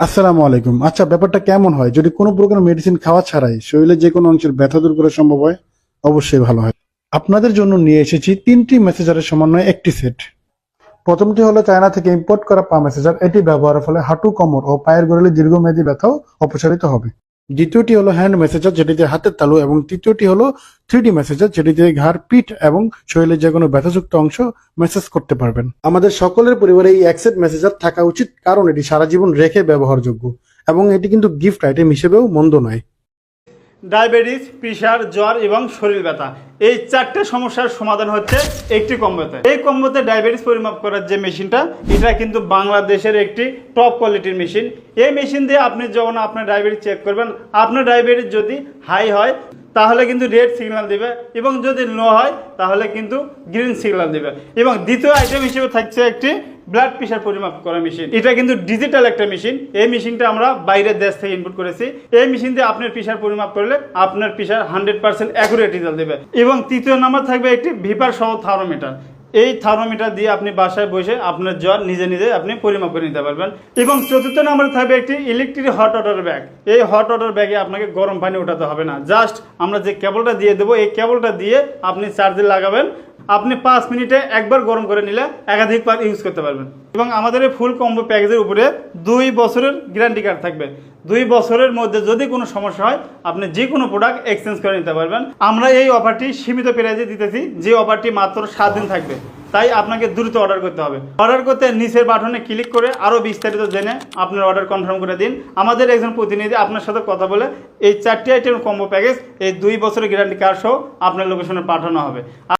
আসসালামু আলাইকুম। আচ্ছা ব্যাপারটা কেমন হয়? যদি কোনো প্রকার মেডিসিন খাওয়া ছাড়াই শরীরে যে কোনো অংশের ব্যথা দূর করা সম্ভব হয়, অবশ্যই ভালো হয়। আপনাদের জন্য নিয়ে এসেছি তিনটি মেসেজারের সমন্বয়ে একটি সেট প্রথমটি হলো চায়না থেকে ইম্পোর্ট করা পা মেসেজার এটি ব্যবহারের ফলে হাঁটু, কোমর ও পায়ের গোড়ালি দীর্ঘমেয়াদী ব্যথাও অপসারিত হবে। দ্বিতীয়টি হলো হ্যান্ড মেসেজার যেটিতে হাতের তালু, এবং তৃতীয়টি হলো থ্রি মেসেজার যেটিতে ঘাড়, পিঠ এবং শরীরের যে কোনো ব্যথাযুক্ত অংশ মেসেজ করতে পারবেন। আমাদের সকলের পরিবারে এই অ্যাক্সেট মেসেজার থাকা উচিত, কারণ এটি সারা জীবন রেখে ব্যবহারযোগ্য, এবং এটি কিন্তু গিফট আইটেম হিসেবেও মন্দ নয়। ডায়াবেটিস প্রেশার জ্বর এবং শরীর ব্যথা। এই চারটে সমস্যার সমাধান হচ্ছে একটি কম্বোতে। এই কম্বোতে ডায়াবেটিস পরিমাপ করার যে মেশিনটা, এটা কিন্তু বাংলাদেশের একটি টপ কোয়ালিটির মেশিন। এই মেশিন দিয়ে আপনি যখন আপনার ডায়াবেটিস চেক করবেন, আপনার ডায়াবেটিস যদি হাই হয়, তাহলে কিন্তু রেড সিগন্যাল দেবে এবং যদি লো হয়, তাহলে কিন্তু গ্রিন সিগন্যাল দেবে। এবং দ্বিতীয় আইটেম হিসেবে থাকছে একটি ব্লাড প্রেশার পরিমাপ করা মেশিন এটা কিন্তু ডিজিটাল একটা মেশিন এই মেশিনটা আমরা বাইরের দেশ থেকে ইনপুট করেছি। এই মেশিন দিয়ে আপনার প্রেশার পরিমাপ করলে আপনার pressure hundred percent accurate result দেবে। এবং তৃতীয় নাম্বার থাকবে একটি ভিপার সহ থার্মোমিটার এই থার্মোমিটার দিয়ে আপনি বাসায় বসে আপনার জ্বর নিজে নিজে আপনি পরিমাপ করে নিতে পারবেন। এবং চতুর্থ নম্বরে থাকবে একটি ইলেকট্রিক হট ওয়াটার ব্যাগ এই হট ওয়াটার ব্যাগে আপনাকে গরম পানি ওঠাতে হবে না। জাস্ট আমরা যে কেবলটা দিয়ে দেবো, এই কেবলটা দিয়ে আপনি চার্জে লাগাবেন। আপনি পাঁচ মিনিটে একবার গরম করে নিলে একাধিকবার ইউজ করতে পারবেন। এবং আমাদের এই ফুল কম্বো প্যাকেজের উপরে দুই বছরের গ্যারান্টি কার্ড থাকবে। দুই বছরের মধ্যে যদি কোনো সমস্যা হয়, আপনি যে কোনো প্রোডাক্ট এক্সচেঞ্জ করে নিতে পারবেন। আমরা এই অফারটি সীমিত প্রাইজে দিতেছি, যে অফারটি মাত্র সাত দিন থাকবে। তাই আপনাকে দ্রুত অর্ডার করতে হবে। অর্ডার করতে নিচের বাটনে ক্লিক করে আরও বিস্তারিত জেনে আপনার অর্ডার কনফার্ম করে দিন। আমাদের একজন প্রতিনিধি আপনার সাথে কথা বলে এই চারটি আইটেম কম্বো প্যাকেজ এই দুই বছরের গ্যারান্টি কার্ড সহ আপনার লোকেশনে পাঠানো হবে।